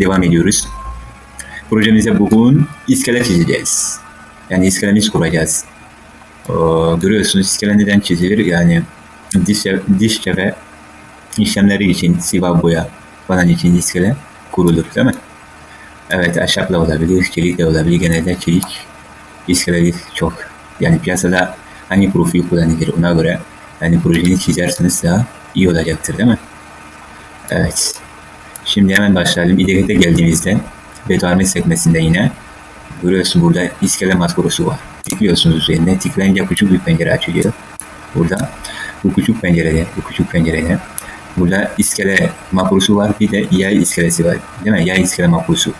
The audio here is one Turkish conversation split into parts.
devam ediyoruz. Projemize bugün iskele çizeceğiz. Yani iskelemiz kuracağız. Ee, görüyorsunuz iskele neden çizilir? Yani dişçe, dişçe ve işlemleri için siva boya falan için iskele kurulur değil mi? Evet ahşapla olabilir, çelikle olabilir. Genelde çelik iskeleleri çok. Yani piyasada hangi profil kullanılır ona göre yani projeni çizerseniz daha iyi olacaktır değil mi? Evet. Şimdi hemen başlayalım. İleride geldiğimizde betonarme sekmesinde yine görüyorsun burada iskele maskorusu var. Tıklıyorsunuz üzerine. Tıklayınca küçük bir pencere açılıyor. Burada bu küçük pencerede, bu küçük pencerede burada iskele makrosu var. Bir de yay iskelesi var. Değil mi? Yay iskele makrosu.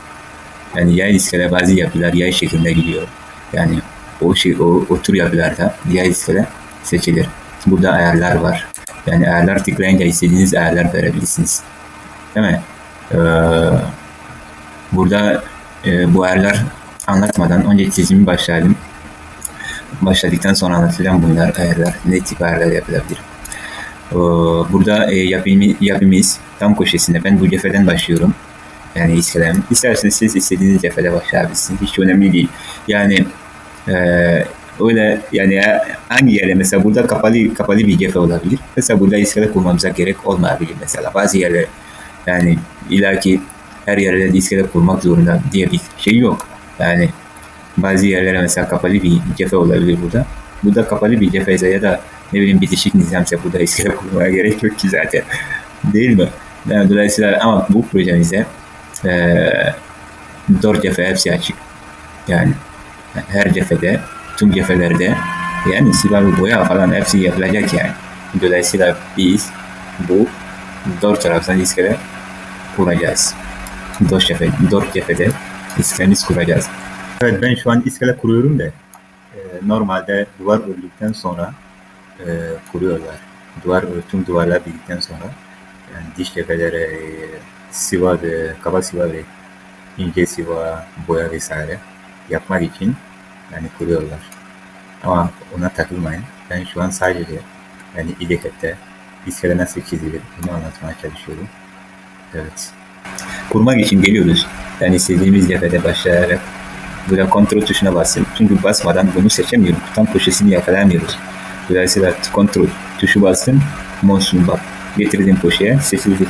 Yani yay iskele bazı yapılar yay şeklinde gidiyor. Yani o şey o, o tür yapılarda yay iskele seçilir. Burada ayarlar var. Yani ayarlar tıklayınca istediğiniz ayarlar verebilirsiniz. Değil mi? Ee, burada e, bu ayarlar anlatmadan önce çizimi başlayalım. Başladıktan sonra anlatacağım bunlar ayarlar. Ne tip ayarlar yapılabilir. Ee, burada e, yapımı, yapımız tam köşesinde. Ben bu cepheden başlıyorum. Yani iskelem. İsterseniz siz istediğiniz cephede başlayabilirsiniz. Hiç önemli değil. Yani e, öyle yani hangi yere mesela burada kapalı kapalı bir cephe olabilir. Mesela burada iskele kurmamıza gerek olmayabilir mesela. Bazı yerler yani ilaki her yerde iskele kurmak zorunda diye bir şey yok. Yani bazı yerlere mesela kapalı bir cephe olabilir burada. Burada kapalı bir cephe ise ya da ne bileyim bitişik nizamsa burada iskele kurmaya gerek yok ki zaten. Değil mi? Yani dolayısıyla ama bu projemizde ee, dört cephe hepsi açık. Yani her cephede, tüm cephelerde yani sibel boya falan hepsi yapılacak yani. Dolayısıyla biz bu dört taraftan iskele kuracağız. Dört cephe, dört cephede iskelemiz kuracağız. Evet ben şu an iskele kuruyorum da e, normalde duvar ördükten sonra e, kuruyorlar. Duvar tüm duvarlar bildikten sonra yani diş cephelere e, siva ve kaba siva ve ince siva boya vesaire yapmak için yani kuruyorlar. Ama ona takılmayın. Ben şu an sadece yani İDK'te iskele nasıl çizilir bunu anlatmaya çalışıyorum. Evet. Kurmak için geliyoruz. Yani istediğimiz cephede başlayarak burada kontrol tuşuna basın. Çünkü basmadan bunu seçemiyoruz. Tam köşesini yakalayamıyoruz. Dolayısıyla kontrol tuşu bastım. Monsun bak. Getirdim köşeye. Seçildi.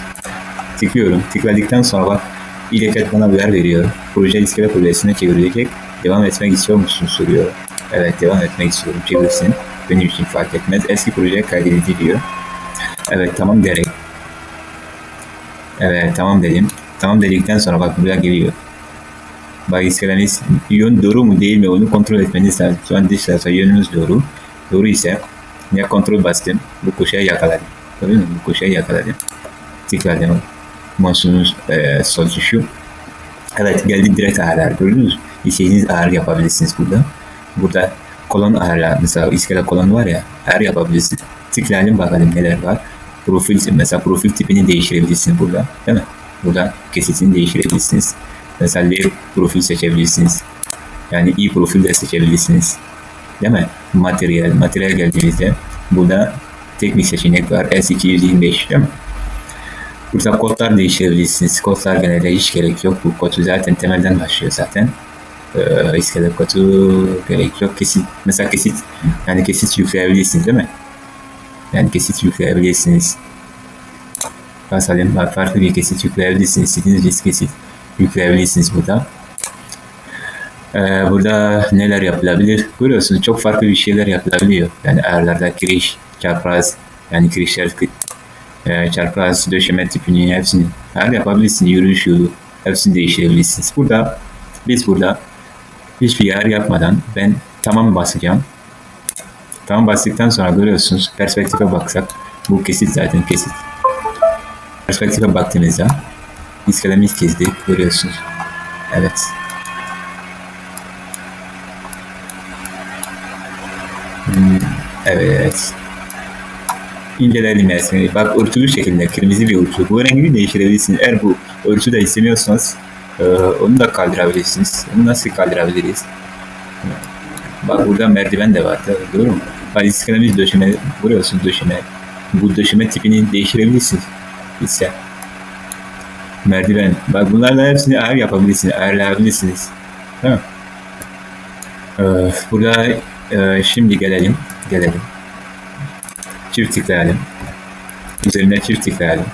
Tıklıyorum. Tıkladıktan sonra bak İleket bana uyar veriyor. Proje iskele projesine çevrilecek. Devam etmek istiyor musun soruyor. Evet devam etmek istiyorum. Çevirsin. Benim için fark etmez. Eski proje kaydedildi diyor. Evet tamam gerek. Evet tamam dedim. Tamam dedikten sonra bak buraya geliyor. Bak iskeleniz yön doğru mu değil mi onu kontrol etmeniz lazım. Şu an dış tarafa yönünüz doğru. Doğru ise ya kontrol bastım. Bu köşeye yakaladım. Gördün mü? Bu köşeye yakaladım. Tıkladım. Monsunuz e, sol tuşu. Evet geldi direkt ayarlar gördünüz? İstediğiniz ayar yapabilirsiniz burada. Burada kolon ayarlar mesela iskele kolon var ya ayar yapabilirsiniz. Tıklayalım bakalım neler var. Profil mesela profil tipini değiştirebilirsiniz burada. Değil mi? Burada kesitini değiştirebilirsiniz. Mesela layer profil seçebilirsiniz. Yani iyi profil de seçebilirsiniz. Değil mi? Materyal, materyal geldiğimizde burada tek bir seçenek var. S225 değil mi? Burada kodlar değiştirebilirsiniz. Kodlar genelde hiç gerek yok. Bu kodu zaten temelden başlıyor zaten. Ee, iskelet kodu gerek yok. Kesit, mesela kesit, yani kesit yükleyebilirsiniz değil mi? Yani kesit yükleyebilirsiniz. Mesela farklı bir kesit yükleyebilirsiniz. İstediğiniz bir kesit yükleyebilirsiniz burada. Ee, burada neler yapılabilir? Görüyorsunuz çok farklı bir şeyler yapılabiliyor. Yani ayarlarda kiriş, çapraz, yani kirişler e, çarpaz döşeme tipini hepsini her yapabilirsiniz. Yürüyüş yolu hepsini değiştirebilirsiniz. Burada biz burada hiçbir yer yapmadan ben tamam basacağım. Tamam bastıktan sonra görüyorsunuz perspektife baksak bu kesit zaten kesit. Perspektife baktığınızda iskelemiz çizdi görüyorsunuz. Evet. Hmm, evet inceleyelim resmini. Bak örtülü şekilde kırmızı bir örtü. Bu rengi değiştirebilirsiniz. Eğer bu örtü de istemiyorsanız e, onu da kaldırabilirsiniz. Onu nasıl kaldırabiliriz? Bak burada merdiven de var. Doğru mu? Bak iskelemiz döşeme, vuruyorsun döşeme. Bu döşeme tipini değiştirebilirsiniz. İşte. merdiven. Bak bunlarla hepsini ayar yapabilirsiniz, ayarlayabilirsiniz. Mi? Ee, burada e, şimdi gelelim, gelelim. Çift tıklayalım. Üzerine çift tıklayalım.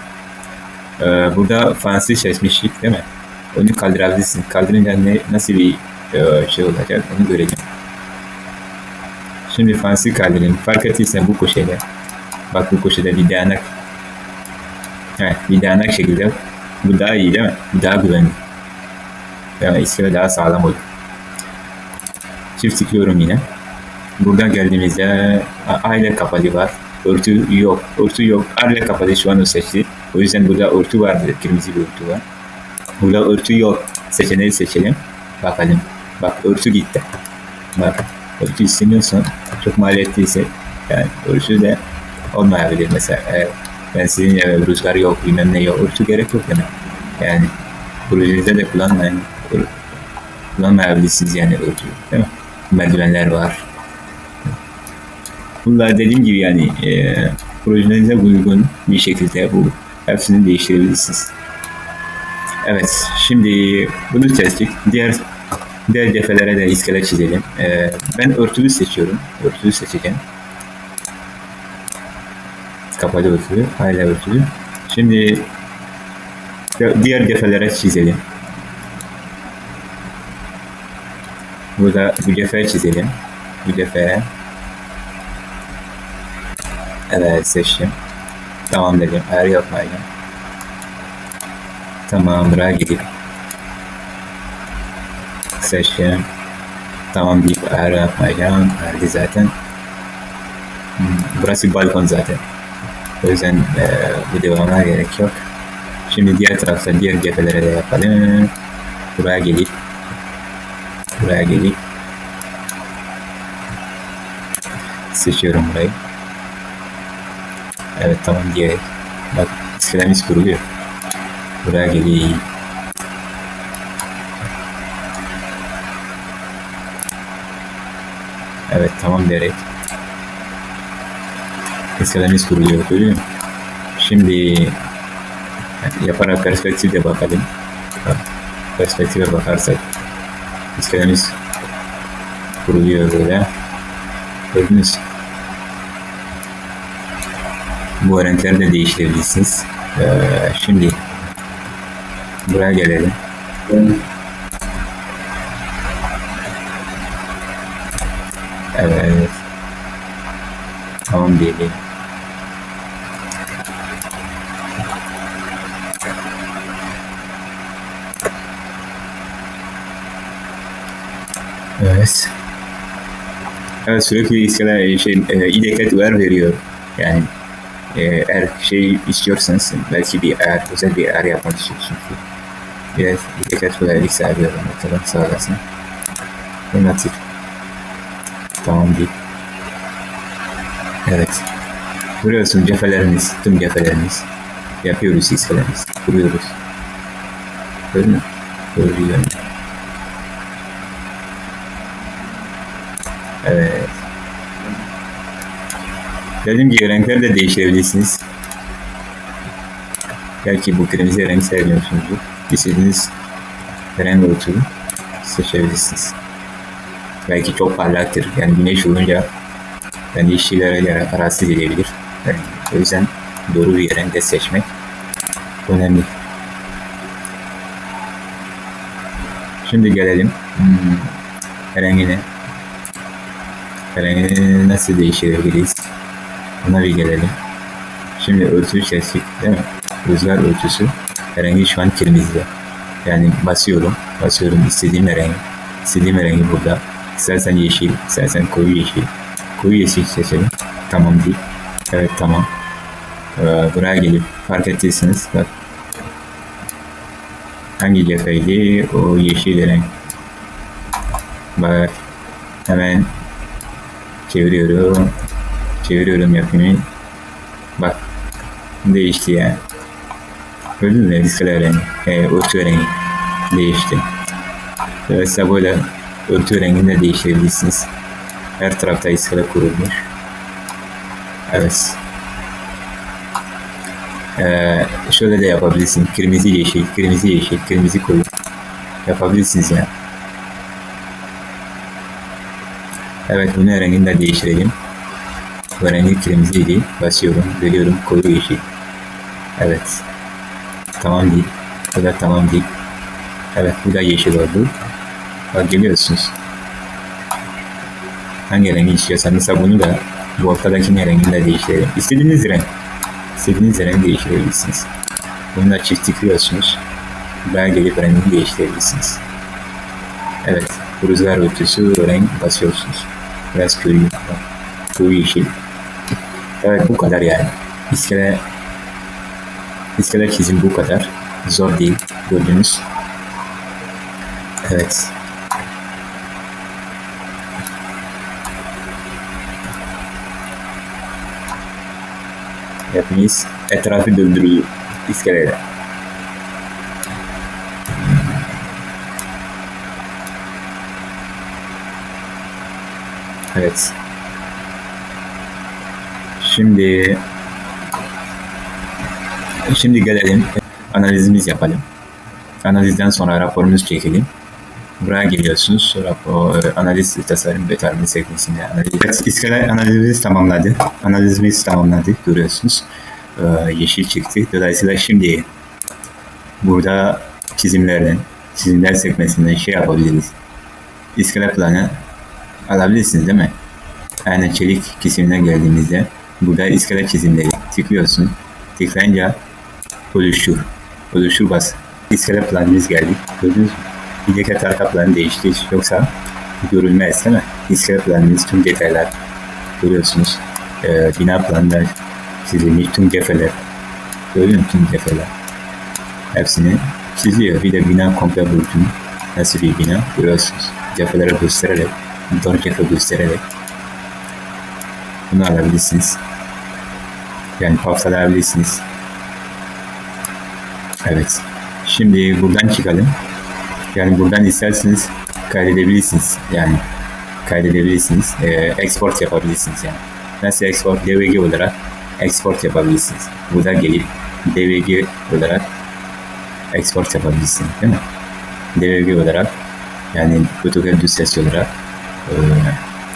Ee, burada fancy seçmiştik değil mi? Onu kaldırabilirsin. Kaldırınca ne, nasıl bir e, şey olacak onu göreceğim. Şimdi fancy kaldırayım. Fark ettiysen bu köşede. Bak bu köşede bir dayanak. Evet, bir dayanak şekilde. Bu daha iyi değil mi? Bu daha güvenli. Yani iskele daha sağlam olur. Çift tıklıyorum yine. Buradan geldiğimizde aile kapalı var. Örtü yok. Örtü yok. Aile kapalı şu an o seçti. O yüzden burada örtü vardı. Kırmızı bir örtü var. Burada örtü yok. Seçeneği seçelim. Bakalım. Bak örtü gitti. Bak örtü istemiyorsan çok maliyetliyse yani örtü de olmayabilir mesela. Eğer ben sizin eve rüzgar yok bilmem ne yok. Örtü gerek yok demek. Yani projenizde de kullanmayın. Kullanmayabilirsiniz yani örtü. Değil mi? Merdivenler var. Bunlar dediğim gibi yani e, projenize uygun bir şekilde bu hepsini değiştirebilirsiniz. Evet, şimdi bunu seçtik. Diğer diğer defelere de iskele çizelim. E, ben örtülü seçiyorum. Örtülü seçeceğim. Kapalı örtülü, hala örtülü. Şimdi diğer defelere çizelim. Burada bu defaya çizelim. Bu defaya. Evet seçtim. Tamam dedim. Ayar yapmayacağım. Tamam buraya gidip seçtim. Tamam deyip ayar yapmayacağım. Ayardı zaten. Hmm, Burası balkon zaten. O yüzden e, bu devamına gerek yok. Şimdi diğer tarafta diğer cephelere de yapalım. Buraya gelip buraya gelip seçiyorum burayı. Evet tamam diye. Bak iskelemiz kuruluyor. Buraya geleyim. Evet tamam diyerek. İskelemiz kuruluyor görüyor musun? Şimdi yaparak perspektifle bakalım. Bak, Perspektife bakarsak iskelemiz kuruluyor böyle. Gördünüz. Bu renkleri de değiştirebilirsiniz. Ee, şimdi buraya gelelim. Evet. Tamam diyelim. Evet. Evet sürekli iskele şey e, uyar veriyor. Yani e, eğer şey istiyorsanız belki bir eğer özel bir eğer yapmak istiyorsunuz. Biraz İDK uyarlık sağlıyorum. Ortadan sağ olasın. Ve natif. Tamam değil. Evet. Görüyorsun cephelerimiz, tüm cephelerimiz. Yapıyoruz iskelerimiz. Kuruyoruz. Gördün mü? Görüyor. Evet. Dediğim gibi renkleri de değiştirebilirsiniz. Belki bu kırmızı renk sevmiyorsunuzdur. İstediğiniz renk olsun seçebilirsiniz. Belki çok parlaktır. Yani güneş olunca yani işçilere rahatsız edebilir. Yani o yüzden doğru bir renk de seçmek önemli. Şimdi gelelim hmm, rengine. Rengini nasıl değiştirebiliriz? Ona bir gelelim. Şimdi örtüyü seçtik değil mi? Rüzgar örtüsü. Rengi şu an kırmızı. Yani basıyorum. Basıyorum istediğim rengi. İstediğim rengi burada. İstersen yeşil, istersen koyu yeşil. Koyu yeşil seçelim. Tamam değil. Evet tamam. Ee, buraya gelip fark ettiyseniz bak. Hangi cepheydi? O yeşil renk. Bak. Hemen çeviriyorum. Çeviriyorum yapımı. Bak. Değişti yani. Gördün mü? Diskler rengi. E, rengi. Değişti. Dolayısıyla böyle örtü rengini de değiştirebilirsiniz. Her tarafta iskele kurulmuş. Evet. Ee, şöyle de yapabilirsin. Kırmızı yeşil, kırmızı yeşil, kırmızı koyu. Yapabilirsiniz yani. Evet bunu rengini de değiştirelim. Bu rengi kırmızıydı. Basıyorum. Veriyorum koyu yeşil. Evet. Tamam değil. Bu da tamam değil. Evet bu da yeşil oldu. Bak görüyorsunuz. Hangi rengi istiyorsan mesela bunu da bu ortadaki rengini de değiştirelim. İstediğiniz renk. İstediğiniz rengi değiştirebilirsiniz. Bunu da çift tıklıyorsunuz. Gelip rengini değiştirebilirsiniz. Evet. Rüzgar örtüsü renk basıyorsunuz. Biraz koyu, koyu yeşil. Evet bu kadar yani. İskele İskele çizim bu kadar. Zor değil. Gördüğünüz. Evet. Hepimiz etrafı döndürüyor iskeleyle. Evet. Şimdi şimdi gelelim analizimiz yapalım. Analizden sonra raporumuzu çekelim. Buraya geliyorsunuz. Rapor, analiz tasarım ve tarım sekmesinde analiz. Evet, iskele analizimizi tamamladı. Analizimizi tamamladık görüyorsunuz. Ee, yeşil çıktı. Dolayısıyla şimdi burada çizimlerden, çizimler sekmesinden şey yapabiliriz. İskele planı alabilirsiniz değil mi? Yani çelik kesimine geldiğimizde burada iskele çizimleri tıklıyorsun. Tıklayınca oluştur. Oluştur bas. İskele planımız geldi. Gördünüz mü? Bilek arka planı değişti. Yoksa görülmez değil mi? İskele planımız tüm detaylar görüyorsunuz. Ee, bina planında çizilmiş tüm cefeler. Gördün mü tüm cefeler? Hepsini çiziyor. Bir de bina komple boyutunu nasıl bir bina görüyorsunuz. Cefeleri göstererek, dört cefe göstererek bunu alabilirsiniz. Yani paftalayabilirsiniz. Evet. Şimdi buradan çıkalım. Yani buradan isterseniz kaydedebilirsiniz. Yani kaydedebilirsiniz. Ee, export yapabilirsiniz yani. Nasıl export? DVG olarak export yapabilirsiniz. Burada gelip DVG olarak export yapabilirsiniz değil mi? DVG olarak yani fotoğraf dosyası olarak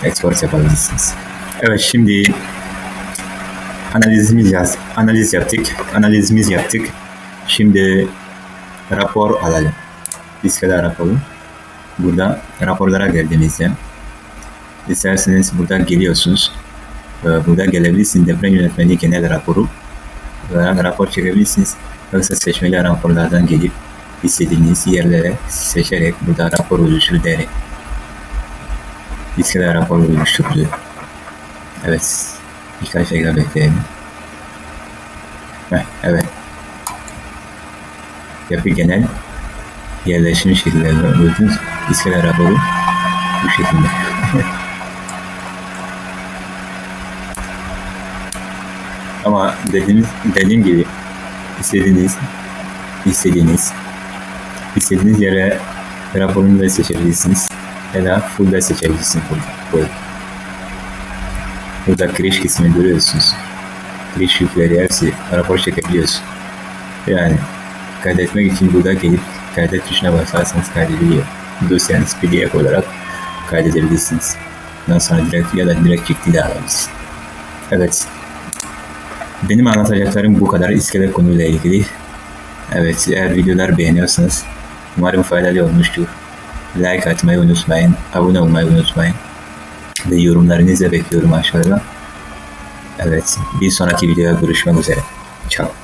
e, export yapabilirsiniz. Evet şimdi analizimiz yaz, analiz yaptık. Analizimiz yaptık. Şimdi rapor alalım. İskele raporu. Burada raporlara geldiğimizde isterseniz burada geliyorsunuz. Burada gelebilirsiniz. Deprem yönetmeliği genel raporu. Burada rapor çekebilirsiniz. Yoksa seçmeli raporlardan gelip istediğiniz yerlere seçerek burada rapor oluştur diyerek İskele raporu oluşturdu. Evet. Birkaç dakika bekleyelim. Heh, evet. Yapı genel yerleşim şekilleri gördünüz. İskele raporu bu şekilde. Ama dediğimiz, dediğim gibi istediğiniz istediğiniz istediğiniz yere raporunu da seçebilirsiniz ya da full da seçebilirsiniz burada. Böyle. Burada kreş kısmını görüyorsunuz. Kreş yükleri hepsi rapor çekebiliyorsun. Yani kaydetmek için burada gelip kaydet tuşuna basarsanız kaydediliyor. Dosyanız PDF olarak kaydedebilirsiniz. Ondan sonra direkt ya da direkt çıktı da alabilirsiniz. Evet. Benim anlatacaklarım bu kadar iskele konuyla ilgili. Evet eğer videolar beğeniyorsanız umarım faydalı olmuştur. Like atmayı unutmayın. Abone olmayı unutmayın. Ve yorumlarınızı bekliyorum aşağıda. Evet bir sonraki videoya görüşmek üzere. Ciao.